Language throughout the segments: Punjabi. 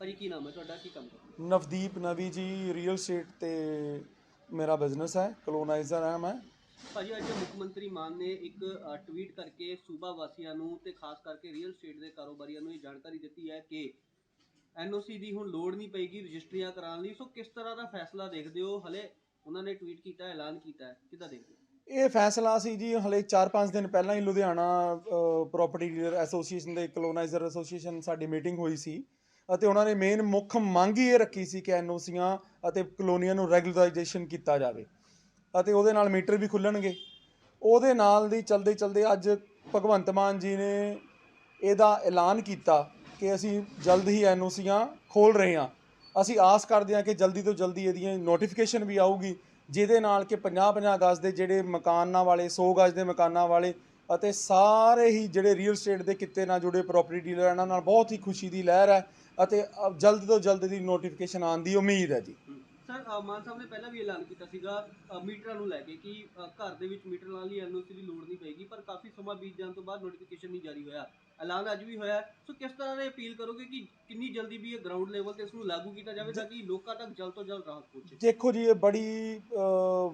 ਭਾਜੀ ਕੀ ਨਾਮ ਹੈ ਤੁਹਾਡਾ? ਕੀ ਕੰਮ ਕਰਦੇ? ਨਵਦੀਪ ਨਵੀ ਜੀ ਰੀਅਲ ਸਟੇਟ ਤੇ ਮੇਰਾ ਬਿਜ਼ਨਸ ਹੈ ਕਲੋਨਾਈਜ਼ਰ ਹਾਂ ਮੈਂ। ਭਾਜੀ ਅੱਜ ਮੁੱਖ ਮੰਤਰੀ ਮਾਨ ਨੇ ਇੱਕ ਅ, ਟਵੀਟ ਕਰਕੇ ਸੂਬਾ ਵਾਸੀਆਂ ਨੂੰ ਤੇ ਖਾਸ ਕਰਕੇ ਰੀਅਲ ਸਟੇਟ ਦੇ ਕਾਰੋਬਾਰੀਆਂ ਨੂੰ ਇਹ ਜਾਣਕਾਰੀ ਦਿੱਤੀ ਹੈ ਕਿ ਐਨਓਸੀ ਦੀ ਹੁਣ ਲੋੜ ਨਹੀਂ ਪਏਗੀ ਰਜਿਸਟਰੀਆਂ ਕਰਾਉਣ ਲਈ। ਸੋ ਕਿਸ ਤਰ੍ਹਾਂ ਦਾ ਫੈਸਲਾ ਦੇਖਦੇ ਹੋ? ਹਲੇ ਉਹਨਾਂ ਨੇ ਟਵੀਟ ਕੀਤਾ ਹੈ, ਐਲਾਨ ਕੀਤਾ ਹੈ। ਕਿੱਦਾਂ ਦੇਖਦੇ ਹੋ? ਇਹ ਫੈਸਲਾ ਸੀ ਜੀ ਹਲੇ 4-5 ਦਿਨ ਪਹਿਲਾਂ ਹੀ ਲੁਧਿਆਣਾ ਪ੍ਰਾਪਰਟੀ ਡੀਲਰ ਐਸੋਸੀਏਸ਼ਨ ਦੇ ਕਲੋਨਾਈਜ਼ਰ ਐਸੋਸੀਏਸ਼ਨ ਸਾਡੀ ਮੀਟਿੰਗ ਹੋਈ ਸੀ। ਅਤੇ ਉਹਨਾਂ ਨੇ ਮੇਨ ਮੁੱਖ ਮੰਗ ਹੀ ਇਹ ਰੱਖੀ ਸੀ ਕਿ ਐਨਓਸੀਆਂ ਅਤੇ ਕਲੋਨੀਆਂ ਨੂੰ ਰੈਗੂਲਰਾਈਜੇਸ਼ਨ ਕੀਤਾ ਜਾਵੇ। ਅਤੇ ਉਹਦੇ ਨਾਲ ਮੀਟਰ ਵੀ ਖੁੱਲਣਗੇ। ਉਹਦੇ ਨਾਲ ਦੀ ਚਲਦੇ ਚਲਦੇ ਅੱਜ ਭਗਵੰਤ ਮਾਨ ਜੀ ਨੇ ਇਹਦਾ ਐਲਾਨ ਕੀਤਾ ਕਿ ਅਸੀਂ ਜਲਦ ਹੀ ਐਨਓਸੀਆਂ ਖੋਲ ਰਹੇ ਹਾਂ। ਅਸੀਂ ਆਸ ਕਰਦੇ ਹਾਂ ਕਿ ਜਲਦੀ ਤੋਂ ਜਲਦੀ ਇਹਦੀਆਂ ਨੋਟੀਫਿਕੇਸ਼ਨ ਵੀ ਆਊਗੀ, ਜਿਹਦੇ ਨਾਲ ਕਿ 50-50 ਗਜ਼ ਦੇ ਜਿਹੜੇ ਮਕਾਨਾਂ ਵਾਲੇ 100 ਗਜ਼ ਦੇ ਮਕਾਨਾਂ ਵਾਲੇ ਅਤੇ ਸਾਰੇ ਹੀ ਜਿਹੜੇ ਰੀਅਲ ਸਟੇਟ ਦੇ ਕਿੱਤੇ ਨਾਲ ਜੁੜੇ ਪ੍ਰਾਪਰਟੀ ਡੀਲਰ ਇਹਨਾਂ ਨਾਲ ਬਹੁਤ ਹੀ ਖੁਸ਼ੀ ਦੀ ਲਹਿਰ ਹੈ ਅਤੇ ਅ, ਜਲਦ ਤੋਂ ਜਲਦ ਦੀ ਨੋਟੀਫਿਕੇਸ਼ਨ ਆਉਣ ਦੀ ਉਮੀਦ ਹੈ ਜੀ। ਸਰ ਅ, ਮਾਨ ਸਾਹਿਬ ਨੇ ਪਹਿਲਾਂ ਵੀ ਐਲਾਨ ਕੀਤਾ ਸੀਗਾ ਅ, ਮੀਟਰਾਂ ਨੂੰ ਲੈ ਕੇ ਕਿ ਅ, ਘਰ ਦੇ ਵਿੱਚ ਮੀਟਰ ਲਾਉਣ ਲਈ ਐਨਓਸੀ ਦੀ ਲੋੜ ਨਹੀਂ ਪਏਗੀ ਪਰ ਕਾਫੀ ਸਮਾਂ ਬੀਤ ਜਾਣ ਤੋਂ ਬਾਅਦ ਨੋਟੀਫਿਕੇਸ਼ਨ ਨਹੀਂ ਜਾਰੀ ਹੋਇਆ। ਐਲਾਨ ਅੱਜ ਵੀ ਹੋਇਆ ਹੈ। ਸੋ ਕਿਸ ਤਰ੍ਹਾਂ ਦੇ ਅਪੀਲ ਕਰੋਗੇ ਕਿ ਕਿੰਨੀ ਜਲਦੀ ਵੀ ਇਹ ਗਰਾਊਂਡ ਲੈਵਲ ਤੇ ਇਸ ਨੂੰ ਲਾਗੂ ਕੀਤਾ ਜਾਵੇ ਤਾਂ ਕਿ ਲੋਕਾਂ ਤੱਕ ਜਲਦ ਤੋਂ ਜਲਦ ਰਾਹਤ ਪਹੁੰਚੇ? ਦੇਖੋ ਜੀ ਇਹ ਬੜੀ ਅ,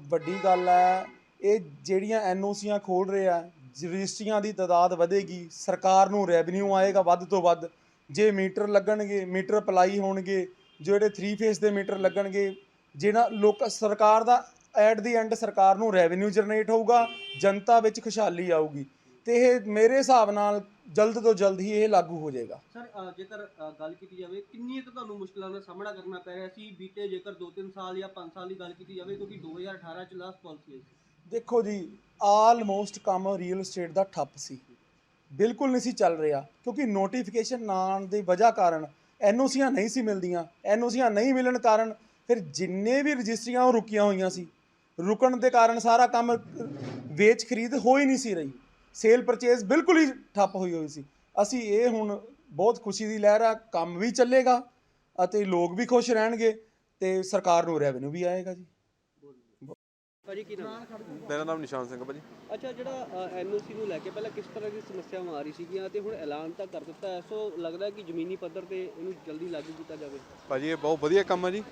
ਵੱਡੀ ਗੱਲ ਹੈ। ਇਹ ਜਿਹੜੀਆਂ ਐਨਓਸੀਆਂ ਖੋਲ ਰਹੇ ਰਜਿਸਟਰੀਆਂ ਦੀ ਤਾਦਾਦ ਵਧੇਗੀ ਸਰਕਾਰ ਨੂੰ ਰੈਵਨਿਊ ਆਏਗਾ ਵੱਧ ਤੋਂ ਵੱਧ। ਜੇ ਮੀਟਰ ਲੱਗਣਗੇ ਮੀਟਰ ਅਪਲਾਈ ਹੋਣਗੇ ਜਿਹੜੇ 3 ਫੇਸ ਦੇ ਮੀਟਰ ਲੱਗਣਗੇ ਜਿਹੜਾ ਲੋਕ ਸਰਕਾਰ ਦਾ ਐਟ ਦੀ ਐਂਡ ਸਰਕਾਰ ਨੂੰ ਰੈਵਨਿਊ ਜਨਰੇਟ ਹੋਊਗਾ ਜਨਤਾ ਵਿੱਚ ਖੁਸ਼ਹਾਲੀ ਆਊਗੀ। ਤੇ ਇਹ ਮੇਰੇ ਹਿਸਾਬ ਨਾਲ ਜਲਦ ਤੋਂ ਜਲਦ ਹੀ ਇਹ ਲਾਗੂ ਹੋ ਜਾਏਗਾ। ਸਰ ਜੇਕਰ ਗੱਲ ਕੀਤੀ ਜਾਵੇ ਕਿੰਨੀ ਕੁ ਤੁਹਾਨੂੰ ਮੁਸ਼ਕਲਾਂ ਦਾ ਸਾਹਮਣਾ ਕਰਨਾ ਪੈ ਰਿਹਾ ਸੀ? ਬੀਤੇ ਜੇਕਰ 2-3 ਸਾਲ ਜਾਂ 5 ਸਾਲ ਦੀ ਗੱਲ ਕੀਤੀ ਜਾਵੇ ਕਿਉਂਕਿ 2018 ਚ ਲਾਸਟ ਪਾਲਿਸੀ ਦੇਖੋ ਜੀ ਆਲਮੋਸਟ ਕੰਮ ਰੀਅਲ ਏਸਟੇਟ ਦਾ ਠੱਪ ਸੀ। ਬਿਲਕੁਲ ਨਹੀਂ ਸੀ ਚੱਲ ਰਿਹਾ, ਕਿਉਂਕਿ ਨੋਟੀਫਿਕੇਸ਼ਨ ਨਾ ਆਉਣ ਦੀ ਵਜ੍ਹਾ ਕਾਰਨ ਐਨਓਸੀਆਂ ਨਹੀਂ ਸੀ ਮਿਲਦੀਆਂ, ਐਨਓਸੀਆਂ ਨਹੀਂ ਮਿਲਣ ਕਾਰਨ ਫਿਰ ਜਿੰਨੇ ਵੀ ਰਜਿਸਟਰੀਆਂ ਉਹ ਰੁਕੀਆਂ ਹੋਈਆਂ ਸੀ। ਰੁਕਣ ਦੇ ਕਾਰਨ ਸਾਰਾ ਕੰਮ ਵੇਚ ਖਰੀਦ ਹੋ ਹੀ ਨਹੀਂ ਸੀ ਰਹੀ। ਸੇਲ ਪਰਚੇਜ਼ ਬਿਲਕੁਲ ਹੀ ਠੱਪ ਹੋਈ ਹੋਈ ਸੀ। ਅਸੀਂ ਇਹ ਹੁਣ ਬਹੁਤ ਖੁਸ਼ੀ ਦੀ ਲਹਿਰ ਆ, ਕੰਮ ਵੀ ਚੱਲੇਗਾ ਅਤੇ ਲੋਕ ਵੀ ਖੁਸ਼ ਰਹਿਣਗੇ ਤੇ ਸਰਕਾਰ ਨੂੰ ਰੈਵਨਿਊ ਵੀ ਆਏਗਾ ਜੀ। ਭਾਜੀ ਕੀ ਨਾਮ? ਹੈ? ਮੇਰਾ ਨਾਮ ਨਿਸ਼ਾਨ ਸਿੰਘ ਭਾਜੀ। ਅੱਛਾ ਜਿਹੜਾ ਐਨਓਸੀ ਨੂੰ ਲੈ ਕੇ ਪਹਿਲਾਂ ਕਿਸ ਤਰ੍ਹਾਂ ਦੀ ਸਮੱਸਿਆਵਾਂ ਆ ਰਹੀ ਸੀਗੀਆਂ ਤੇ ਹੁਣ ਐਲਾਨ ਤਾਂ ਕਰ ਦਿੱਤਾ ਹੈ ਸੋ ਲੱਗਦਾ ਹੈ ਕਿ ਜ਼ਮੀਨੀ ਪੱਧਰ ਤੇ ਇਹਨੂੰ ਜਲਦੀ ਲਾਗੂ ਕੀਤਾ ਜਾਵੇ। ਭਾਜੀ ਇਹ ਬਹੁਤ ਵਧੀਆ ਕੰਮ ਹੈ ਜੀ।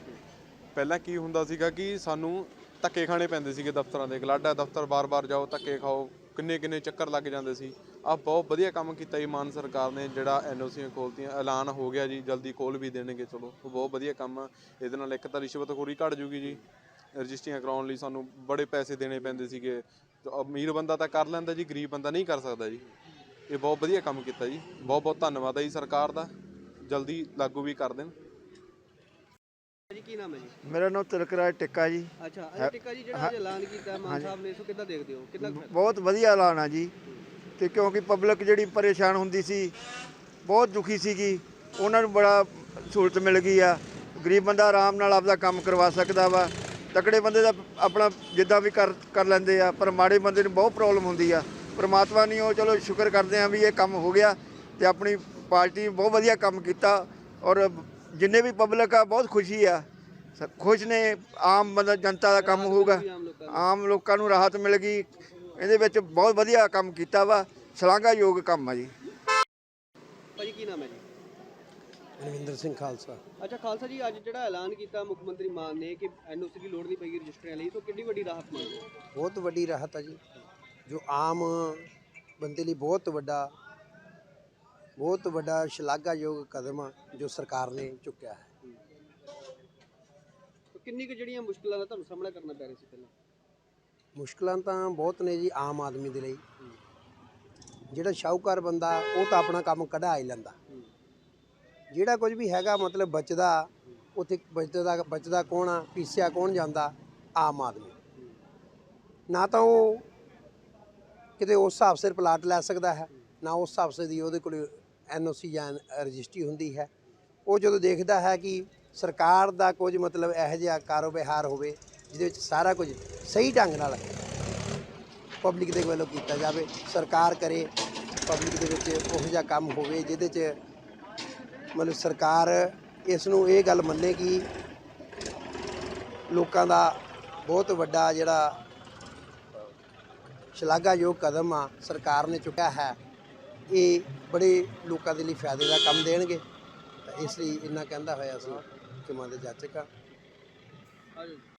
ਪਹਿਲਾਂ ਕੀ ਹੁੰਦਾ ਸੀਗਾ ਕਿ ਸਾਨੂੰ ਧੱਕੇ ਖਾਣੇ ਪੈਂਦੇ ਸੀਗੇ ਦਫ਼ਤਰਾਂ ਦੇ ਗਲਾਡਾ ਦਫ਼ਤਰ ਬਾਰ-ਬਾਰ ਜਾਓ ਧੱਕੇ ਖਾਓ ਕਿੰਨੇ ਕਿੰਨੇ ਚੱਕਰ ਲੱਗ ਜਾਂਦੇ ਸੀ। ਆ ਬਹੁਤ ਵਧੀਆ ਕੰਮ ਕੀਤਾ ਜੀ ਮਾਨ ਸਰਕਾਰ ਨੇ ਜਿਹੜਾ ਐਨਓਸੀਆਂ ਖੋਲਤੀਆਂ ਐਲਾਨ ਹੋ ਗਿਆ ਜੀ ਜਲਦੀ ਖੋਲ ਵੀ ਦੇਣਗੇ ਚਲੋ ਉਹ ਬਹੁਤ ਵਧੀਆ ਕੰਮ ਆ। ਇਹਦੇ ਨਾਲ ਇੱਕ ਤਾਂ ਰਿਸ਼ਵਤਖੋਰੀ ਘਟ ਜੂਗੀ ਜੀ। ਰਜਿਸਟਰੀਆਂ ਕਰਾਉਣ ਲਈ ਸਾਨੂੰ ਬੜੇ ਪੈਸੇ ਦੇਣੇ ਪੈਂਦੇ ਸੀਗੇ। ਤੇ ਅਮੀਰ ਬੰਦਾ ਤਾਂ ਕਰ ਲੈਂਦਾ ਜੀ ਗਰੀਬ ਬੰਦਾ ਨਹੀਂ ਕਰ ਸਕਦਾ ਜੀ। ਇਹ ਬਹੁਤ ਵਧੀਆ ਕੰਮ ਕੀਤਾ ਜੀ। ਬਹੁਤ ਬਹੁਤ ਧੰਨਵਾਦ ਹੈ ਜੀ ਸਰਕਾਰ ਦਾ। ਜਲਦੀ ਲਾਗੂ ਵੀ ਕਰ ਦੇਣ। ਕੀ ਨਾਮ ਹੈ ਜੀ? ਮੇਰਾ ਨਾਮ ਤਿਲਕਰਾਜ ਟਿੱਕਾ ਜੀ। ਅੱਛਾ ਟਿੱਕਾ ਜੀ ਜਿਹੜਾ ਐਲਾਨ ਕੀਤਾ ਮਾਨ ਸਾਹਿਬ ਨੇ ਸੋ ਕਿੱਦਾਂ ਦੇਖਦੇ ਹੋ? ਕਿੰਨਾ ਕੁ ਫਾਇਦਾ? ਬਹੁਤ ਵਧੀਆ ਐਲਾਨ ਆ ਜੀ। ਤੇ ਕਿਉਂਕਿ ਪਬਲਿਕ ਜਿਹੜੀ ਪਰੇਸ਼ਾਨ ਹੁੰਦੀ ਸੀ ਬਹੁਤ ਦੁਖੀ ਸੀਗੀ। ਉਹਨਾਂ ਨੂੰ ਬੜਾ ਸਹੂਲਤ ਮਿਲ ਗਈ ਆ। ਗਰੀਬ ਬੰਦਾ ਆਰਾਮ ਨਾਲ ਆਪਦਾ ਕੰਮ ਕਰਵਾ ਸਕਦਾ ਵਾ। ਤਕੜੇ ਬੰਦੇ ਦਾ ਆਪਣਾ ਜਿੱਦਾਂ ਵੀ ਕਰ ਕਰ ਲੈਂਦੇ ਆ, ਪਰ ਮਾੜੇ ਬੰਦੇ ਨੂੰ ਬਹੁਤ ਪ੍ਰੋਬਲਮ ਹੁੰਦੀ ਆ। ਪਰਮਾਤਮਾ ਨਹੀਂ ਉਹ ਚਲੋ ਸ਼ੁਕਰ ਕਰਦੇ ਆ ਵੀ ਇਹ ਕੰਮ ਹੋ ਗਿਆ ਤੇ ਆਪਣੀ ਪਾਰਟੀ ਨੇ ਬਹੁਤ ਵਧੀਆ ਕੰਮ ਕੀਤਾ ਔਰ ਜਿੰਨੇ ਵੀ ਪਬਲਿਕ ਆ, ਬਹੁਤ ਖੁਸ਼ੀ ਆ। ਸ- ਖੁਸ਼ ਨੇ, ਆਮ ਬੰਦਾ, ਜਨਤਾ ਦਾ ਕੰਮ ਹੋਊਗਾ। ਆਮ ਲੋਕਾਂ ਨੂੰ ਰਾਹਤ ਮਿਲ ਗਈ। ਇਹਦੇ ਵਿੱਚ ਬਹੁਤ ਵਧੀਆ ਕੰਮ ਕੀਤਾ ਵਾ। ਸ਼ਲਾਘਾਯੋਗ ਕੰਮ ਆ ਜੀ ਭਾਜੀ ਕੀ ਨਾਮ ਹੈ ਜੀ ਰਵਿੰਦਰ ਸਿੰਘ ਖਾਲਸਾ। ਅੱਛਾ ਖਾਲਸਾ ਜੀ ਅੱਜ ਜਿਹੜਾ ਐਲਾਨ ਕੀਤਾ ਮੁੱਖ ਮੰਤਰੀ ਮਾਨ ਨੇ ਕਿ ਐਨਓਸੀ ਦੀ ਲੋੜ ਨਹੀਂ ਪਏਗੀ ਰਜਿਸਟਰੀਆਂ ਲਈ ਸੋ ਕਿੰਨੀ ਵੱਡੀ ਰਾਹਤ ਹੋ? ਬਹੁਤ ਵੱਡੀ ਰਾਹਤ ਹੈ ਜੀ। ਜੋ ਆਮ ਬੰਦੇ ਲਈ ਬਹੁਤ ਵੱਡਾ ਬਹੁਤ ਵੱਡਾ ਸ਼ਲਾਘਾਯੋਗ ਕਦਮ ਆ ਜੋ ਸਰਕਾਰ ਨੇ ਚੁੱਕਿਆ ਹੈ। ਕਿੰਨੀ ਕੁ ਜਿਹੜੀਆਂ ਮੁਸ਼ਕਲਾਂ ਦਾ ਤੁਹਾਨੂੰ ਸਾਹਮਣਾ ਕਰਨਾ ਪੈ ਰਿਹਾ ਸੀ ਪਹਿਲਾਂ? ਮੁਸ਼ਕਲਾਂ ਤਾਂ ਬਹੁਤ ਨੇ ਜੀ ਆਮ ਆਦਮੀ ਦੇ ਲਈ। ਜਿਹੜਾ ਸ਼ਾਹੂਕਾਰ ਬੰਦਾ ਉਹ ਤਾਂ ਆਪਣਾ ਕੰਮ ਕਢਾ ਹੀ ਲੈਂਦਾ। ਜਿਹੜਾ ਕੁਝ ਵੀ ਹੈਗਾ ਮਤਲਬ ਬਚਦਾ, ਉੱਥੇ ਬਚਦਾ ਬਚਦਾ ਕੌਣ ਆ, ਪੀਸਿਆ ਕੌਣ ਜਾਂਦਾ? ਆਮ ਆਦਮੀ। ਨਾ ਤਾਂ ਉਹ ਕਿਤੇ ਉਸ ਹਿਸਾਬ ਸਿਰ ਪਲਾਟ ਲੈ ਸਕਦਾ ਹੈ, ਨਾ ਉਸ ਹਿਸਾਬ ਸਿਰ ਦੀ ਉਹਦੇ ਕੋਲ ਐਨਓਸੀ ਜਾਂ ਰਜਿਸਟਰੀ ਹੁੰਦੀ ਹੈ। ਉਹ ਜਦੋਂ ਦੇਖਦਾ ਹੈ ਕਿ ਸਰਕਾਰ ਦਾ ਕੁਝ ਮਤਲਬ ਇਹੋ ਜਿਹਾ ਕਾਰੋਬਾਰ ਹੋਵੇ, ਜਿਹਦੇ ਵਿੱਚ ਸਾਰਾ ਕੁਝ ਸਹੀ ਢੰਗ ਨਾਲ ਪਬਲਿਕ ਦੇ ਵੱਲੋਂ ਕੀਤਾ ਜਾਵੇ, ਸਰਕਾਰ ਕਰੇ, ਪਬਲਿਕ ਦੇ ਵਿੱਚ ਉਹ ਜਿਹਾ ਕੰਮ ਹੋਵੇ, ਜਿਹਦੇ 'ਚ ਮਤਲਬ ਸਰਕਾਰ ਇਸ ਨੂੰ ਇਹ ਗੱਲ ਮੰਨੇ ਕਿ ਲੋਕਾਂ ਦਾ ਬਹੁਤ ਵੱਡਾ ਜਿਹੜਾ ਸ਼ਲਾਘਾਯੋਗ ਕਦਮ ਆ ਸਰਕਾਰ ਨੇ ਚੁੱਕਿਆ ਹੈ, ਇਹ ਬੜੇ ਲੋਕਾਂ ਦੇ ਲਈ ਫਾਇਦੇ ਦਾ ਕੰਮ ਦੇਣਗੇ। ਤਾਂ ਇਸ ਲਈ ਇੰਨਾ ਕਹਿੰਦਾ ਹੋਇਆ ਸੀ ਕਿ ਮੈਂ ਦੇ ਜਾਚਕ ਆ।